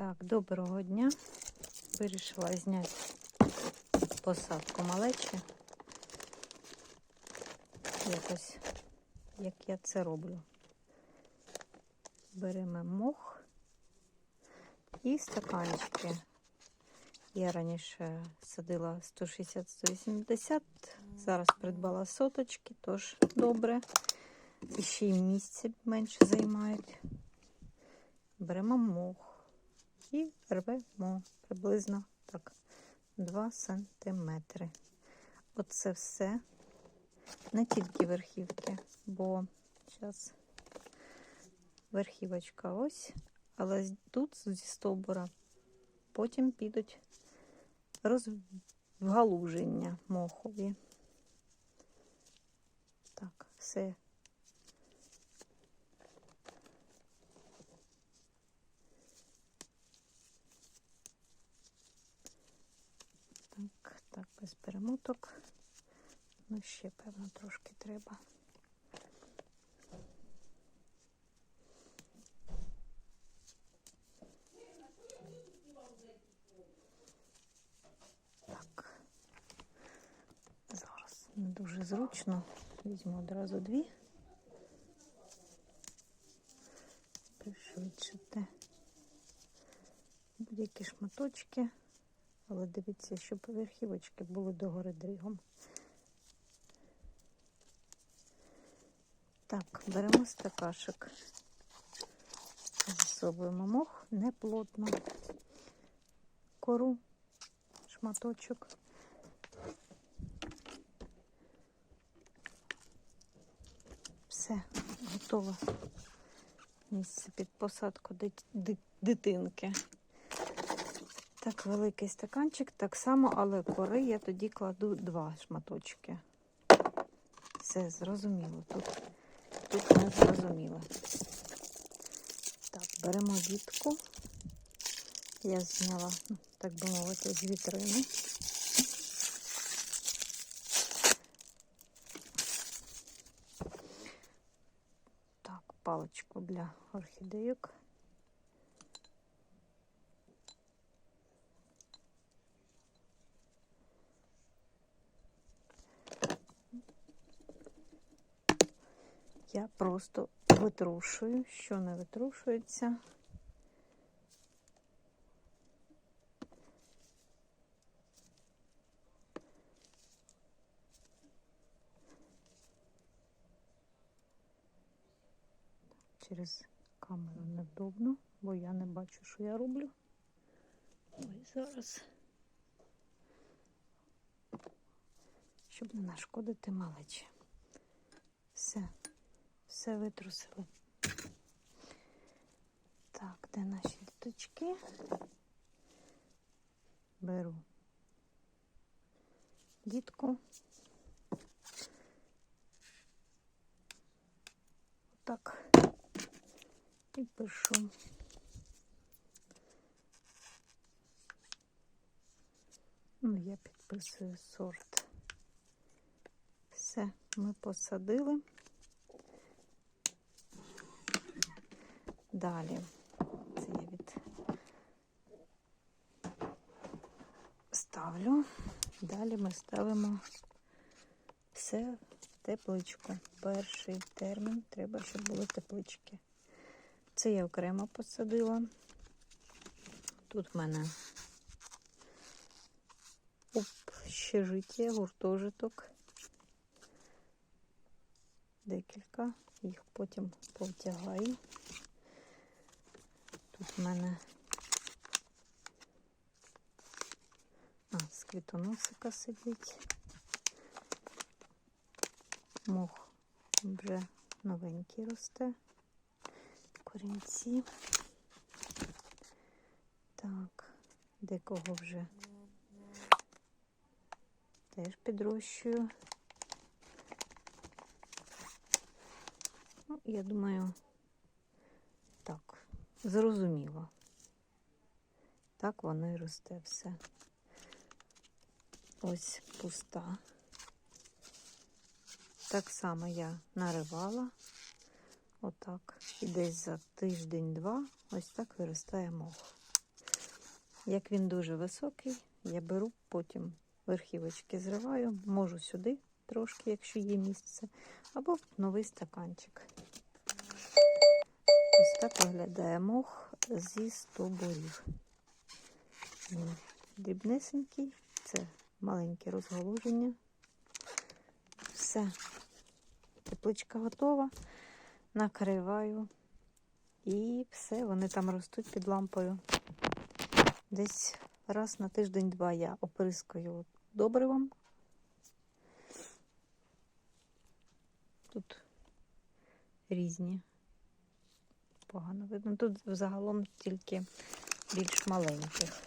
Так, доброго дня. Вирішила зняти посадку малечі. Якось, як я це роблю. Беремо мох і стаканчики. Я раніше садила 160-180, зараз придбала соточки, тож добре. І ще й місце менше займають. Беремо мох і рвемо приблизно так 2 сантиметри. Оце все, не тільки верхівки, бо зараз верхівочка ось, але тут зі стовбура потім підуть розгалуження мохові. Так, все Так, так, без перемоток. Ну, ще, певно, трошки треба. Так. Зараз не дуже зручно. Візьму одразу дві. Пришвидшити будь-які шматочки. Але дивіться, щоб верхівочки були догори дригом. Так, беремо стакашик. Засовуємо мох неплотно. Кору, шматочок. Все, готово. Місце під посадку дит- дит- дитинки. Так, великий стаканчик, так само, але кори я тоді кладу два шматочки. Все зрозуміло. Тут, тут не зрозуміло. Так, беремо дітку. Я зняла, ну, так би мовити, з вітрини. Так, паличку для орхідейок. Я просто витрушую, що не витрушується. Через камеру невдобно, бо я не бачу, що я роблю. Ой, зараз. Щоб не нашкодити малечі. Все, все витрусили. Так, де наші діточки? Беру дітку. Так. І пишу. Ну, я підписую сорт. Все, ми посадили. Далі. Це я від ставлю. Далі ми ставимо все в тепличку. Перший термін треба, щоб були теплички. Це я окремо посадила. Тут в мене общежиття, гуртожиток. Декілька, їх потім повтягаю. Тут в мене а, з квітоносика сидить. Мох вже новенький росте. Корінці. Так, декого вже теж підрощую. Ну, я думаю, зрозуміло. Так воно і росте все. Ось пуста. Так само я наривала. Отак. І десь за тиждень-два ось так виростає мох. Як він дуже високий, я беру потім верхівочки зриваю, можу сюди трошки, якщо є місце, або в новий стаканчик. Ось так виглядає мох зі стовбурів. Він дрібнесенький, це маленьке розгалуження. Все, тепличка готова. Накриваю. І все, вони там ростуть під лампою. Десь раз на тиждень-два я оприскую добривом. Тут різні. Погано видно. Тут загалом тільки більш маленьких.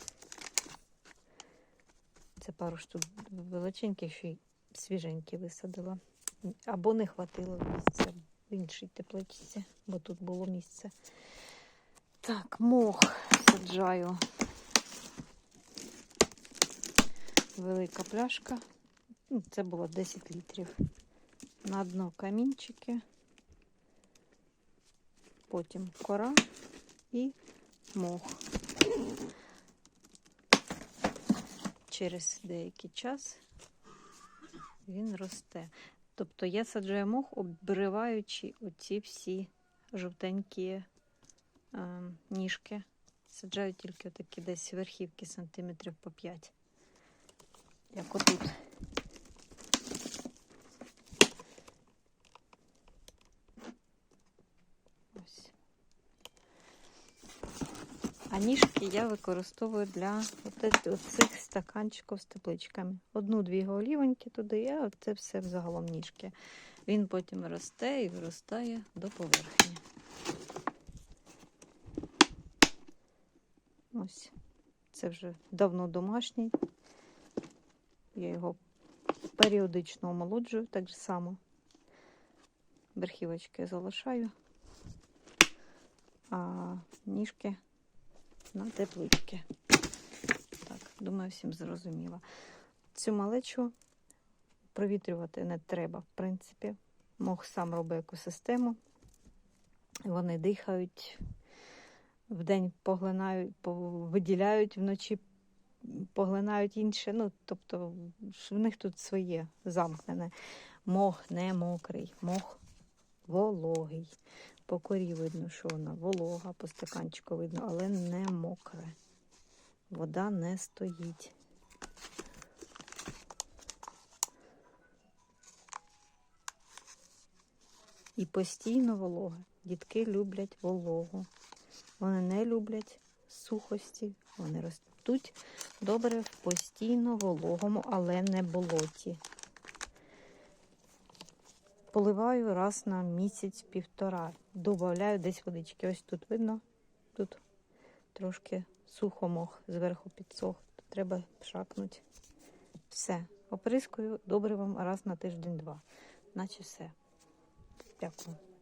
Це пару штук величеньких, що й свіженькі висадила. Або не хватило місця в іншій тепличці, бо тут було місце. Так, мох саджаю. Велика пляшка. Ну, Це було 10 літрів. На дно камінчики, потім кора і мох. Через деякий час він росте. Тобто я саджаю мох, обриваючи оці всі жовтенькі е, ніжки. Саджаю тільки отакі десь верхівки сантиметрів по 5. Як отут. Ось. А ніжки я використовую для цих стаканчиків з тепличками. Одну-дві голівоньки туди, а це все взагалом ніжки. Він потім росте і виростає до поверхні. Ось. Це вже давно домашній. Я його періодично омолоджую, так же само. Верхівочки залишаю, а ніжки на теплички. Так, думаю, всім зрозуміло. Цю малечу провітрювати не треба, в принципі. Мох сам робить екосистему. Вони дихають, вдень поглинають, виділяють, вночі поглинають інше. Ну, тобто в них тут своє замкнене. Мох не мокрий, мох вологий. По корі видно, що вона волога, по стаканчику видно, але не мокре. Вода не стоїть. І постійно волога. Дітки люблять вологу. Вони не люблять сухості. Вони ростуть добре в постійно вологому, але не болоті. Поливаю раз на місяць-півтора. Добавляю десь водички. Ось тут видно, тут трошки сухо мох зверху підсох. Треба пшакнути. Все. Оприскую добривом раз на тиждень-два. Наче все. Дякую.